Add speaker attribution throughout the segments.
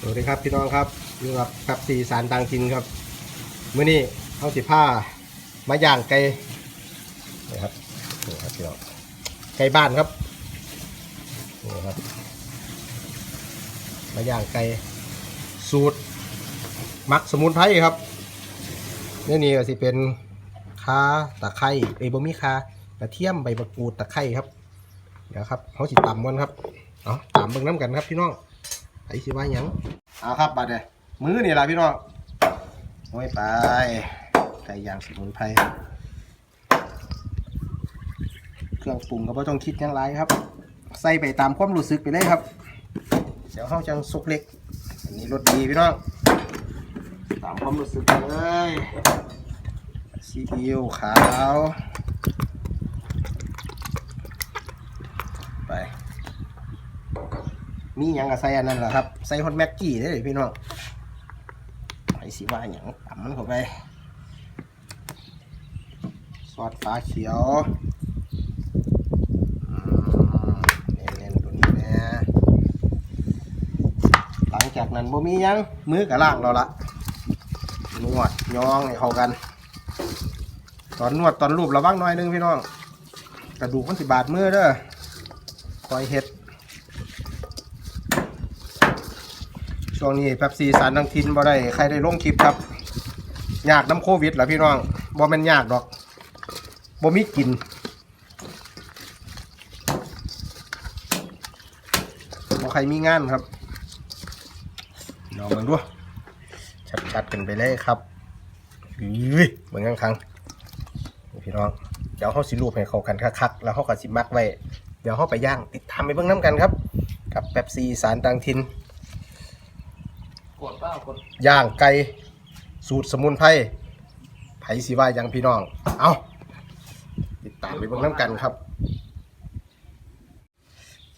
Speaker 1: สวัสดีครับพี่น้องครับอยู่กับกับสีสารต่างถิ่นครับมื้อนี้เอาสิผ้ามาย่างไก่นี่ครับนี่ครับพี่น้องไก่บ้านครับนี่ครับ มาย่างไก่สูตรมักสมุนไพรครับนี่นี่ก็สิเป็นข่าตะไคร้เอ้บ่มีข่ากระเทียมใบมะกรูดตะไคร้ครับเดี๋ยวครับเขาสิตำกันครับเอาตำเบิ่งน้ำกันครับพี่น้อง ไอ้สิว่าหยังเอาครับบัดเนี่ยมือนี่ล่ะพี่น้องโอ้ยไปไก่ยางสมุนไพรเครื่องปรุงก็บ่ต้องคิดยังไรครับ ใส่ไปตามความรู้สึกไปเลยครับ เดี๋ยวเขาจังสุกเล็ก อันนี้รสดีพี่น้องตามความรู้สึกเลยซีอิ๊วขาว ไป มีหยังกับใส่อันนั้นแหละครับ ใส่ฮอตแม็กกี้ได้เลยพี่น้องไอสิว่าหยังต่ำมันเข้าไป ซอสฟ้าเขียวเน้นๆตัวนี้นะหลังจากนั้นบ่มีหยังมือกับล่างเราละนวดยองให้เข้ากัน ตอนนวดตอนรูประวังหน่อยหนึงพี่น้องกระดูกมันสิบาดมือเด้อคอยเฮ็ด ช่วงนี้แป๊บซีสารทังทินบ่ได้ใครได้ลงคลิปครับยากน้ำโควิดเหรอพี่น้องบ่แม่นยากดอกบ่มีกินบ่ใครมีงานครับลองมันดูชัดๆกันไปเลยครับอุ้ยเหมือนกันครั้งพี่น้องเดี๋ยวเขาสิรูปให้เขากันคักๆแล้วเขาก็สิมักไว้ เดี๋ยวเขาไปย่างติดตามไปเบิ่งน้ำกันครับ กับแป๊บซีสารต่างทิน
Speaker 2: กดเปล่ากด
Speaker 1: ย่างไก่สูตรสมุนไพรไผสิว่าหยังพี่น้อง เอาติดตามไปเบิ่งน้ำกันครับ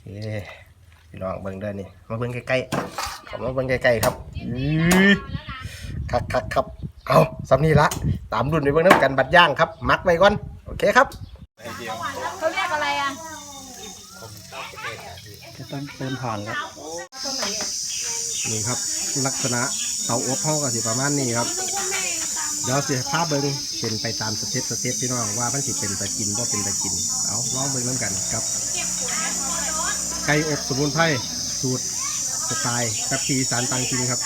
Speaker 1: โอเคพี่น้องเบิ่งเด้อนี่มาเบิ่งใกล้ๆขอมาเบิ่งใกล้ๆครับอื้อคักคักครับ เอาสำนี้ละ ตามรุ่นไปเบิ่งน้ำกันบัดย่างครับมักไว้ก่อน โอเคครับ
Speaker 3: เขาเรียกอะไรอะ
Speaker 1: จะต้องเติมผ่านครับ นี่ครับ ลักษณะเตาอบห้องก็สิประมาณนี้ครับ เดี๋ยวเสิภาพเบิ้งเป็นไปตามสเต็ปสเต็ปพี่น้องว่ามันสิเป็นตะกินบ่าเป็นตะกิน เอาลองเบิ้งน้ำกันครับ ไก่อบสมุนไพรสูตรสไตล์แบบปีสารต่างกินครับ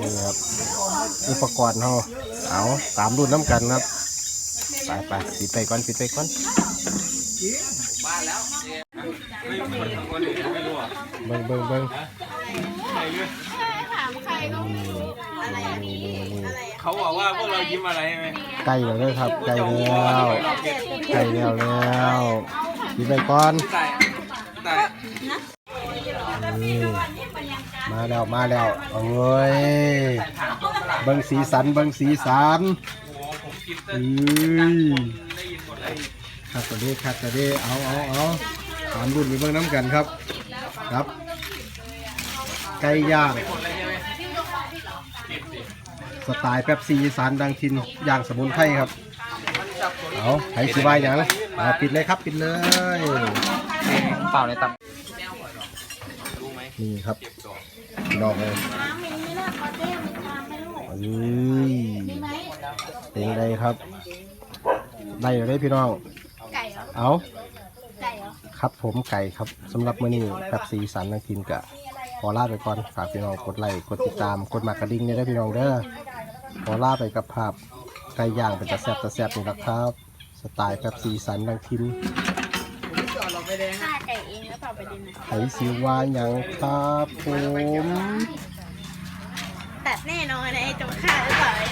Speaker 1: นี่ครับอุปกรณ์เราเอาตามรุ่นน้ำกันครับไปไปปิดไปก่อนปิดไปก่อน
Speaker 2: บ้านแล้ว
Speaker 1: เบิ้งเบิ้งเบิ้ง
Speaker 2: ใครเนี่ย
Speaker 3: ถามใครก็ไม่รู้อะไรอันนี้อะไรอะ
Speaker 2: เขาบอกว่าพวกเรายิ้มอะไรใช่ไหม
Speaker 1: ใกล้แล้วเด้อครับใกล้แล้วใกล้แล้วแล้วปิดไปก่อน
Speaker 2: แต่แต่
Speaker 1: นี่มาแล้วมาแล้วโอ้ยเบิ้งสีสันเบิ้งสีสัน
Speaker 2: โอ้ผมกินแต่
Speaker 1: อือ
Speaker 2: ได้ยินหมดเลย
Speaker 1: คัดกระเดคัดกระเดเอาเอาเอา ตามรุ่นไปเบิ้งน้ำกันครับ ครับ ไก่ย่าง
Speaker 2: หมดเลยใช่ไหม
Speaker 1: สไตล์แป๊บซีอีสานดังทินย่างสมุนไพรครับ เอาไห้สิวายหยังอ่าปิดเลยครับปิดเลย
Speaker 2: เปล่าเลยตับ
Speaker 1: นี่ครับดอกเลย
Speaker 3: น้ำมีไม่เลิกเอาเต้มันทำไม่รู้
Speaker 1: เอ้ย
Speaker 3: มีไหม
Speaker 1: เป็นไงครับ ได้อยู่ได้พี่น้อง
Speaker 3: ไก่เหรอ
Speaker 1: เอา
Speaker 3: ไก่เหรอ
Speaker 1: ครับผมไก่ครับสำหรับมื้อนี้แป๊บซีอีสันนังทินกะขอลาไปก่อนฝากพี่น้องกดไลค์กดติดตามกดมากระดิ่งเนี่ยได้พี่น้องเด้อขอลาไปกับภาพไก่ย่างเป็นตะแซบตะแซบนี่แหละครับ สไตล์แป๊บซีอีสันนังทิน
Speaker 3: ฆ่าไก่เองแล้วเปล่าไปดินนะ
Speaker 1: ไห้สิวาหยังครับผม
Speaker 3: แต่แน่นอนนะไอ้ตรงฆ่าหรือเปล่า